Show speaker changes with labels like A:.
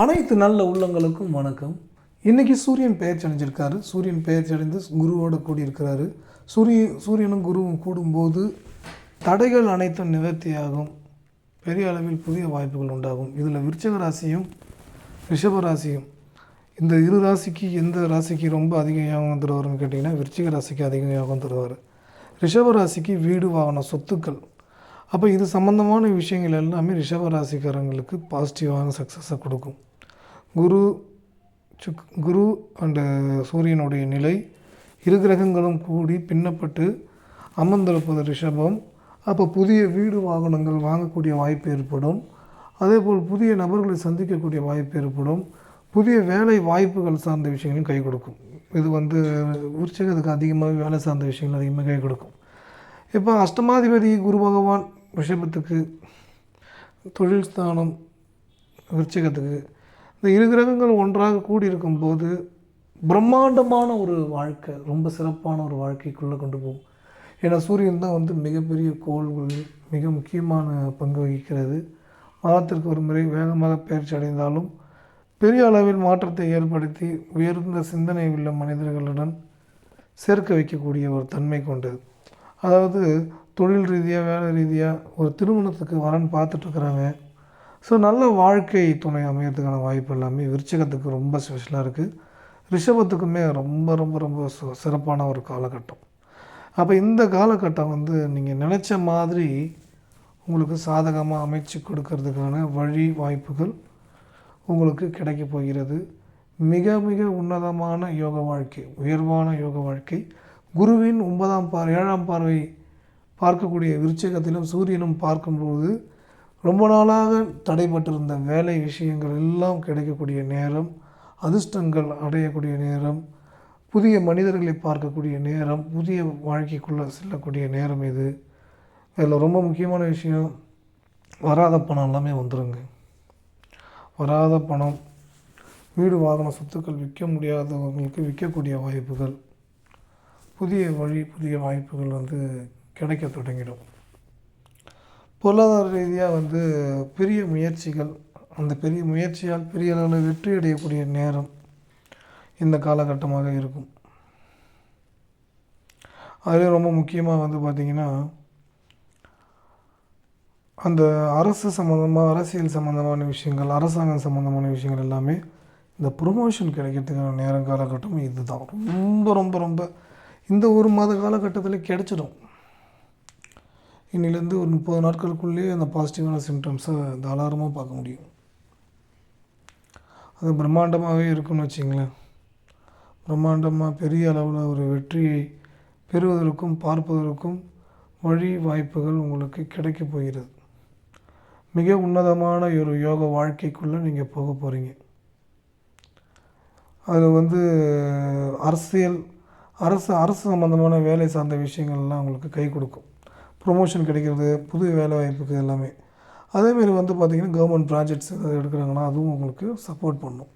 A: அனைத்து நல்ல உள்ளங்களுக்கும் வணக்கம். இன்றைக்கி சூரியன் பெயர்ச்சி அடைஞ்சிருக்காரு. சூரியன் பெயர்ச்சி அடைந்து குருவோடு கூடியிருக்கிறாரு. சூரிய சூரியனும் குருவும் கூடும்போது தடைகள் அனைத்தும் நிவர்த்தியாகும். பெரிய அளவில் புதிய வாய்ப்புகள் உண்டாகும். இதில் விருச்சக ராசியும் ரிஷப ராசியும். இந்த இரு ராசிக்கு எந்த ராசிக்கு ரொம்ப அதிக யோகம் தருவார்னு கேட்டிங்கன்னா விருச்சிக ராசிக்கு அதிக யோகம் தருவார். ரிஷப ராசிக்கு வீடு வாகனம் சொத்துக்கள். அப்போ இது சம்மந்தமான விஷயங்கள் எல்லாமே ரிஷப ராசிக்காரங்களுக்கு பாசிட்டிவான சக்ஸஸை கொடுக்கும். குரு சுக் குரு அண்டு சூரியனுடைய நிலை இரு கிரகங்களும் கூடி பின்னப்பட்டு அமர்ந்திருப்பது ரிஷபம். அப்போ புதிய வீடு வாகனங்கள் வாங்கக்கூடிய வாய்ப்பு ஏற்படும். அதேபோல் புதிய நபர்களை சந்திக்கக்கூடிய வாய்ப்பு ஏற்படும். புதிய வேலை வாய்ப்புகள் சார்ந்த விஷயங்களும் கை கொடுக்கும். இது வந்து உற்சகத்துக்கு அதிகமாக வேலை சார்ந்த விஷயங்கள் அதிகமாக கை கொடுக்கும். இப்போ அஷ்டமாதிபதி குரு பகவான் ரிஷபத்துக்கு தொழில் ஸ்தானம் விருச்சகத்துக்கு இந்த இரு கிரகங்கள் ஒன்றாக கூடியிருக்கும் போது பிரம்மாண்டமான ஒரு வாழ்க்கை ரொம்ப சிறப்பான ஒரு வாழ்க்கைக்குள்ளே கொண்டு போகும். ஏன்னா சூரியன் தான் வந்து மிகப்பெரிய கோள்கள் மிக முக்கியமான பங்கு வகிக்கிறது. மாதத்திற்கு ஒரு முறை வேகமாக பயிற்சி அடைந்தாலும் பெரிய அளவில் மாற்றத்தை ஏற்படுத்தி உயர்ந்த சிந்தனை உள்ள மனிதர்களுடன் சேர்க்க வைக்கக்கூடிய ஒரு தன்மை கொண்டது. அதாவது தொழில் ரீதியாக வேலை ரீதியாக ஒரு திருமணத்துக்கு வரன் பார்த்துட்ருக்குறாங்க ஸோ நல்ல வாழ்க்கை துணை அமையறதுக்கான வாய்ப்பு எல்லாமே விருச்சகத்துக்கு ரொம்ப ஸ்பெஷலாக இருக்குது ரிஷபத்துக்குமே ரொம்ப ரொம்ப ரொம்ப சிறப்பான ஒரு காலகட்டம். அப்போ இந்த காலகட்டம் வந்து நீங்கள் நினச்ச மாதிரி உங்களுக்கு சாதகமாக அமைச்சு கொடுக்கறதுக்கான வழி வாய்ப்புகள் உங்களுக்கு கிடைக்க போகிறது. மிக மிக உன்னதமான யோக வாழ்க்கை உயர்வான யோக வாழ்க்கை. குருவின் ஒன்பதாம் பார் ஏழாம் பார்வை பார்க்கக்கூடிய விருச்சகத்திலும் சூரியனும் பார்க்கும்போது ரொம்ப நாளாக தடைப்பட்டிருந்த வேலை விஷயங்கள் எல்லாம் கிடைக்கக்கூடிய நேரம் அதிர்ஷ்டங்கள் அடையக்கூடிய நேரம் புதிய மனிதர்களை பார்க்கக்கூடிய நேரம் புதிய வாழ்க்கைக்குள்ளே செல்லக்கூடிய நேரம் இது. இதில் ரொம்ப முக்கியமான விஷயம் வராத பணம் எல்லாமே வந்துருங்க. வராத பணம் வீடு வாகன சொத்துக்கள் விற்க முடியாதவங்களுக்கு விற்கக்கூடிய வாய்ப்புகள் புதிய வழி புதிய வாய்ப்புகள் வந்து கிடைக்க தொடங்கிடும். பொருளாதார ரீதியாக வந்து பெரிய முயற்சிகள் அந்த பெரிய முயற்சியால் பெரிய அளவில் வெற்றி அடையக்கூடிய நேரம் இந்த காலகட்டமாக இருக்கும். அதுலேயும் ரொம்ப முக்கியமாக வந்து பார்த்திங்கன்னா அந்த அரசு சம்மந்தமாக அரசியல் சம்மந்தமான விஷயங்கள் அரசாங்கம் சம்மந்தமான விஷயங்கள் எல்லாமே இந்த ப்ரொமோஷன் கிடைக்கிறதுக்கான நேரம் காலகட்டம் இதுதான். ரொம்ப ரொம்ப ரொம்ப இந்த ஒரு மாத காலகட்டத்தில் கிடச்சிடும். இன்னிலேருந்து ஒரு முப்பது நாட்களுக்குள்ளேயே அந்த பாசிட்டிவான சிம்டம்ஸை தாராளமாக பார்க்க முடியும். அது பிரம்மாண்டமாகவே இருக்குன்னு வச்சிங்களேன். பிரம்மாண்டமாக பெரிய அளவில் ஒரு வெற்றியை பெறுவதற்கும் பார்ப்பதற்கும் வழி வாய்ப்புகள் உங்களுக்கு கிடைக்க போகிறது. மிக உன்னதமான ஒரு யோக வாழ்க்கைக்குள்ளே நீங்கள் போக போகிறீங்க அதில் வந்து அரசியல் அரசு அரசு சம்மந்தமான வேலை சார்ந்த விஷயங்கள்லாம் உங்களுக்கு கை கொடுக்கும். ப்ரொமோஷன் கிடைக்கிறது புது வேலை வாய்ப்புக்கு எல்லாமே. அதேமாரி வந்து பார்த்திங்கன்னா கவர்மெண்ட் ப்ராஜெக்ட்ஸ் ஏதாவது எடுக்கிறாங்கன்னா அதுவும் உங்களுக்கு சப்போர்ட் பண்ணும்.